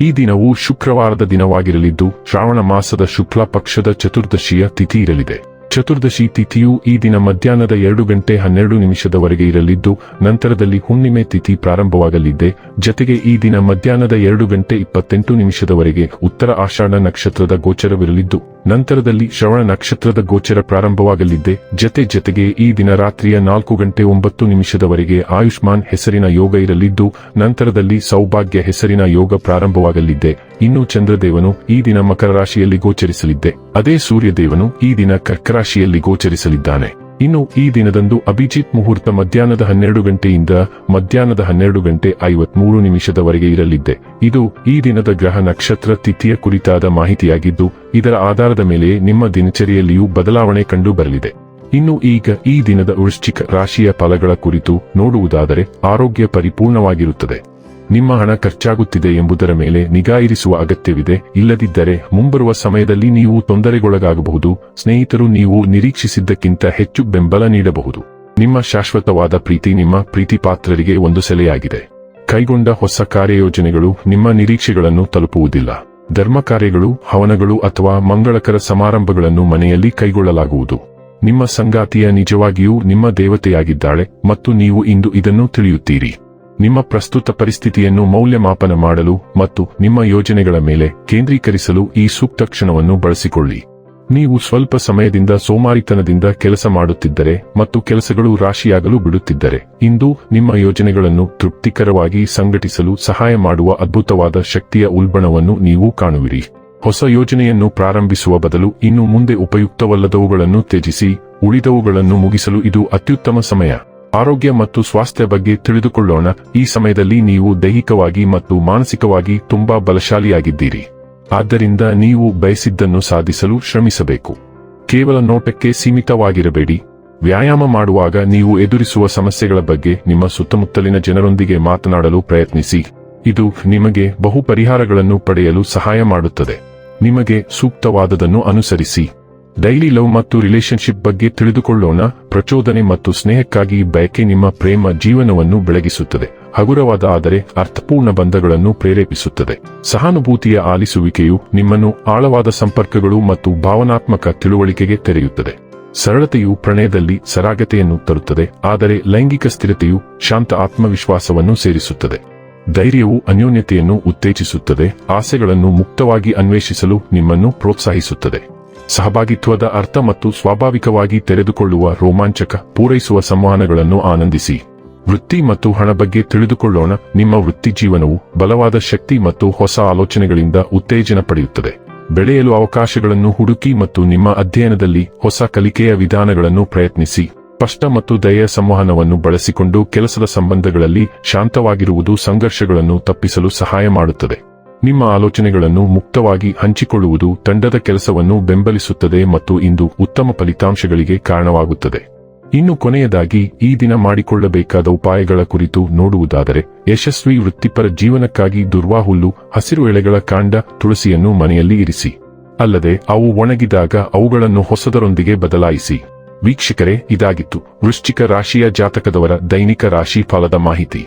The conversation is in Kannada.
ಈ ದಿನವು ಶುಕ್ರವಾರದ ದಿನವಾಗಿರಲಿದ್ದು, ಶ್ರಾವಣ ಮಾಸದ ಶುಕ್ಲ ಪಕ್ಷದ ಚತುರ್ದಶಿಯ ತಿಥಿ ಇರಲಿದೆ. ಚತುರ್ದಶಿ ತಿಥಿಯು ಈ ದಿನ ಮಧ್ಯಾಹ್ನದ ಎರಡು ಗಂಟೆ ಹನ್ನೆರಡು ನಿಮಿಷದವರೆಗೆ ಇರಲಿದ್ದು, ನಂತರದಲ್ಲಿ ಹುಣ್ಣಿಮೆ ತಿಥಿ ಪ್ರಾರಂಭವಾಗಲಿದೆ. ಜತೆಗೆ ಈ ದಿನ ಮಧ್ಯಾಹ್ನದ ಎರಡು ಗಂಟೆ ಇಪ್ಪತ್ತೆಂಟು ನಿಮಿಷದವರೆಗೆ ಉತ್ತರ ಆಷಾಢ ನಕ್ಷತ್ರದ ಗೋಚರವಿರಲಿದ್ದು ನಂತರದಲ್ಲಿ ಶ್ರವಣ ನಕ್ಷತ್ರದ ಗೋಚರ ಪ್ರಾರಂಭವಾಗಲಿದ್ದೆ ಜತೆ ಜತೆಗೆ ಈ ದಿನ ರಾತ್ರಿಯ ನಾಲ್ಕು ಗಂಟೆ ಒಂಬತ್ತು ನಿಮಿಷದವರೆಗೆ ಆಯುಷ್ಮಾನ್ ಹೆಸರಿನ ಯೋಗ ಇರಲಿದ್ದು, ನಂತರದಲ್ಲಿ ಸೌಭಾಗ್ಯ ಹೆಸರಿನ ಯೋಗ ಪ್ರಾರಂಭವಾಗಲಿದ್ದೆ ಇನ್ನು ಚಂದ್ರದೇವನು ಈ ದಿನ ಮಕರ ರಾಶಿಯಲ್ಲಿ ಗೋಚರಿಸಲಿದ್ದೆ ಅದೇ ಸೂರ್ಯದೇವನು ಈ ದಿನ ಕರ್ಕರಾಶಿಯಲ್ಲಿ ಗೋಚರಿಸಲಿದ್ದಾನೆ. ಇನ್ನು ಈ ದಿನದಂದು ಅಭಿಜಿತ್ ಮುಹೂರ್ತ ಮಧ್ಯಾಹ್ನದ ಹನ್ನೆರಡು ಗಂಟೆಯಿಂದ ಮಧ್ಯಾಹ್ನದ ಹನ್ನೆರಡು ಗಂಟೆ ಐವತ್ಮೂರು ನಿಮಿಷದವರೆಗೆ ಇರಲಿದ್ದೆ ಇದು ಈ ದಿನದ ಗ್ರಹ ನಕ್ಷತ್ರ ತಿಥಿಯ ಕುರಿತಾದ ಮಾಹಿತಿಯಾಗಿದ್ದು, ಇದರ ಆಧಾರದ ಮೇಲೆ ನಿಮ್ಮ ದಿನಚರಿಯಲ್ಲಿಯೂ ಬದಲಾವಣೆ ಕಂಡು ಬರಲಿದೆ. ಇನ್ನು ಈಗ ಈ ದಿನದ ವೃಶ್ಚಿಕ ರಾಶಿಯ ಫಲಗಳ ಕುರಿತು ನೋಡುವುದಾದರೆ, ಆರೋಗ್ಯ ಪರಿಪೂರ್ಣವಾಗಿರುತ್ತದೆ. ನಿಮ್ಮ ಹಣ ಖರ್ಚಾಗುತ್ತಿದೆ ಎಂಬುದರ ಮೇಲೆ ನಿಗಾ ಇರಿಸುವ ಅಗತ್ಯವಿದೆ. ಇಲ್ಲದಿದ್ದರೆ ಮುಂಬರುವ ಸಮಯದಲ್ಲಿ ನೀವು ತೊಂದರೆಗೊಳಗಾಗಬಹುದು. ಸ್ನೇಹಿತರು ನೀವು ನಿರೀಕ್ಷಿಸಿದ್ದಕ್ಕಿಂತ ಹೆಚ್ಚು ಬೆಂಬಲ ನೀಡಬಹುದು. ನಿಮ್ಮ ಶಾಶ್ವತವಾದ ಪ್ರೀತಿ ನಿಮ್ಮ ಪ್ರೀತಿ ಪಾತ್ರರಿಗೆ ಒಂದು ಸೆಲೆಯಾಗಿದೆ. ಕೈಗೊಂಡ ಹೊಸ ಕಾರ್ಯಯೋಜನೆಗಳು ನಿಮ್ಮ ನಿರೀಕ್ಷೆಗಳನ್ನು ತಲುಪುವುದಿಲ್ಲ. ಧರ್ಮ ಕಾರ್ಯಗಳು, ಹವನಗಳು ಅಥವಾ ಮಂಗಳಕರ ಸಮಾರಂಭಗಳನ್ನು ಮನೆಯಲ್ಲಿ ಕೈಗೊಳ್ಳಲಾಗುವುದು. ನಿಮ್ಮ ಸಂಗಾತಿಯ ನಿಜವಾಗಿಯೂ ನಿಮ್ಮ ದೇವತೆಯಾಗಿದ್ದಾಳೆ ಮತ್ತು ನೀವು ಇಂದು ಇದನ್ನು ತಿಳಿಯುತ್ತೀರಿ. ನಿಮ್ಮ ಪ್ರಸ್ತುತ ಪರಿಸ್ಥಿತಿಯನ್ನು ಮೌಲ್ಯಮಾಪನ ಮಾಡಲು ಮತ್ತು ನಿಮ್ಮ ಯೋಜನೆಗಳ ಮೇಲೆ ಕೇಂದ್ರೀಕರಿಸಲು ಈ ಸೂಕ್ತ ಕ್ಷಣವನ್ನು ಬಳಸಿಕೊಳ್ಳಿ. ನೀವು ಸ್ವಲ್ಪ ಸಮಯದಿಂದ ಸೋಮಾರಿತನದಿಂದ ಕೆಲಸ ಮಾಡುತ್ತಿದ್ದರೆ ಮತ್ತು ಕೆಲಸಗಳು ರಾಶಿಯಾಗಲು ಬಿಡುತ್ತಿದ್ದರೆ, ಇಂದು ನಿಮ್ಮ ಯೋಜನೆಗಳನ್ನು ತೃಪ್ತಿಕರವಾಗಿ ಸಂಘಟಿಸಲು ಸಹಾಯ ಮಾಡುವ ಅದ್ಭುತವಾದ ಶಕ್ತಿಯ ಉಲ್ಬಣವನ್ನು ನೀವು ಕಾಣುವಿರಿ. ಹೊಸ ಯೋಜನೆಯನ್ನು ಪ್ರಾರಂಭಿಸುವ ಬದಲು ಇನ್ನು ಮುಂದೆ ಉಪಯುಕ್ತವಲ್ಲದವುಗಳನ್ನು ತ್ಯಜಿಸಿ, ಉಳಿದವುಗಳನ್ನು ಮುಗಿಸಲು ಇದು ಅತ್ಯುತ್ತಮ ಸಮಯ. ಆರೋಗ್ಯ ಮತ್ತು ಸ್ವಾಸ್ಥ್ಯ ಬಗ್ಗೆ ತಿಳಿದುಕೊಳ್ಳೋಣ. ಈ ಸಮಯದಲ್ಲಿ ನೀವು ದೈಹಿಕವಾಗಿ ಮತ್ತು ಮಾನಸಿಕವಾಗಿ ತುಂಬಾ ಬಲಶಾಲಿಯಾಗಿದ್ದೀರಿ. ಆದ್ದರಿಂದ ನೀವು ಬಯಸಿದ್ದನ್ನು ಸಾಧಿಸಲು ಶ್ರಮಿಸಬೇಕು. ಕೇವಲ ನೋಟಕ್ಕೆ ಸೀಮಿತವಾಗಿರಬೇಡಿ. ವ್ಯಾಯಾಮ ಮಾಡುವಾಗ ನೀವು ಎದುರಿಸುವ ಸಮಸ್ಯೆಗಳ ಬಗ್ಗೆ ನಿಮ್ಮ ಸುತ್ತಮುತ್ತಲಿನ ಜನರೊಂದಿಗೆ ಮಾತನಾಡಲು ಪ್ರಯತ್ನಿಸಿ. ಇದು ನಿಮಗೆ ಬಹು ಪರಿಹಾರಗಳನ್ನು ಪಡೆಯಲು ಸಹಾಯ ಮಾಡುತ್ತದೆ. ನಿಮಗೆ ಸೂಕ್ತವಾದದನ್ನು ಅನುಸರಿಸಿ. ಡೈಲಿ ಲವ್ ಮತ್ತು ರಿಲೇಶನ್ಶಿಪ್ ಬಗ್ಗೆ ತಿಳಿದುಕೊಳ್ಳೋಣ. ಪ್ರಚೋದನೆ ಮತ್ತು ಸ್ನೇಹಕ್ಕಾಗಿ ಬಯಕೆ ನಿಮ್ಮ ಪ್ರೇಮ ಜೀವನವನ್ನು ಬೆಳಗಿಸುತ್ತದೆ. ಹಗುರವಾದ ಆದರೆ ಅರ್ಥಪೂರ್ಣ ಬಂಧಗಳನ್ನು ಪ್ರೇರೇಪಿಸುತ್ತದೆ. ಸಹಾನುಭೂತಿಯ ಆಲಿಸುವಿಕೆಯು ನಿಮ್ಮನ್ನು ಆಳವಾದ ಸಂಪರ್ಕಗಳು ಮತ್ತು ಭಾವನಾತ್ಮಕ ತಿಳುವಳಿಕೆಗೆ ತೆರೆಯುತ್ತದೆ. ಸರಳತೆಯು ಪ್ರಣಯದಲ್ಲಿ ಸರಾಗತೆಯನ್ನು ತರುತ್ತದೆ, ಆದರೆ ಲೈಂಗಿಕ ಸ್ಥಿರತೆಯು ಶಾಂತ ಆತ್ಮವಿಶ್ವಾಸವನ್ನು ಸೇರಿಸುತ್ತದೆ. ಧೈರ್ಯವು ಅನ್ಯೋನ್ಯತೆಯನ್ನು ಉತ್ತೇಜಿಸುತ್ತದೆ, ಆಸೆಗಳನ್ನು ಮುಕ್ತವಾಗಿ ಅನ್ವೇಷಿಸಲು ನಿಮ್ಮನ್ನು ಪ್ರೋತ್ಸಾಹಿಸುತ್ತದೆ. ಸಹಭಾಗಿತ್ವದ ಅರ್ಥ ಮತ್ತು ಸ್ವಾಭಾವಿಕವಾಗಿ ತೆರೆದುಕೊಳ್ಳುವ ರೋಮಾಂಚಕ, ಪೂರೈಸುವ ಸಂವಹನಗಳನ್ನು ಆನಂದಿಸಿ. ವೃತ್ತಿ ಮತ್ತು ಹಣ ಬಗ್ಗೆ ತಿಳಿದುಕೊಳ್ಳೋಣ. ನಿಮ್ಮ ವೃತ್ತಿ ಜೀವನವು ಬಲವಾದ ಶಕ್ತಿ ಮತ್ತು ಹೊಸ ಆಲೋಚನೆಗಳಿಂದ ಉತ್ತೇಜನ ಪಡೆಯುತ್ತದೆ. ಬೆಳೆಯಲು ಅವಕಾಶಗಳನ್ನು ಹುಡುಕಿ ಮತ್ತು ನಿಮ್ಮ ಅಧ್ಯಯನದಲ್ಲಿ ಹೊಸ ಕಲಿಕೆಯ ವಿಧಾನಗಳನ್ನು ಪ್ರಯತ್ನಿಸಿ. ಸ್ಪಷ್ಟ ಮತ್ತು ದಯೆಯ ಸಂವಹನವನ್ನು ಬಳಸಿಕೊಂಡು ಕೆಲಸದ ಸಂಬಂಧಗಳಲ್ಲಿ ಶಾಂತವಾಗಿರುವುದು ಸಂಘರ್ಷಗಳನ್ನು ತಪ್ಪಿಸಲು ಸಹಾಯ ಮಾಡುತ್ತದೆ. ನಿಮ್ಮ ಆಲೋಚನೆಗಳನ್ನು ಮುಕ್ತವಾಗಿ ಹಂಚಿಕೊಳ್ಳುವುದು ತಂಡದ ಕೆಲಸವನ್ನು ಬೆಂಬಲಿಸುತ್ತದೆ ಮತ್ತು ಇಂದು ಉತ್ತಮ ಫಲಿತಾಂಶಗಳಿಗೆ ಕಾರಣವಾಗುತ್ತದೆ. ಇನ್ನು ಕೊನೆಯದಾಗಿ, ಈ ದಿನ ಮಾಡಿಕೊಳ್ಳಬೇಕಾದ ಉಪಾಯಗಳ ಕುರಿತು ನೋಡುವುದಾದರೆ, ಯಶಸ್ವಿ ವೃತ್ತಿಪರ ಜೀವನಕ್ಕಾಗಿ ದುರ್ವಾಹುಲ್ಲು, ಹಸಿರು ಎಳೆಗಳ ಕಾಂಡ, ತುಳಸಿಯನ್ನು ಮನೆಯಲ್ಲಿ ಇರಿಸಿ. ಅಲ್ಲದೆ, ಅವು ಒಣಗಿದಾಗ ಅವುಗಳನ್ನು ಹೊಸದರೊಂದಿಗೆ ಬದಲಾಯಿಸಿ. ವೀಕ್ಷಕರೇ, ಇದಾಗಿತ್ತು. ವೃಶ್ಚಿಕ ರಾಶಿಯ ಜಾತಕದವರ ದೈನಿಕ ರಾಶಿ ಫಲದ ಮಾಹಿತಿ.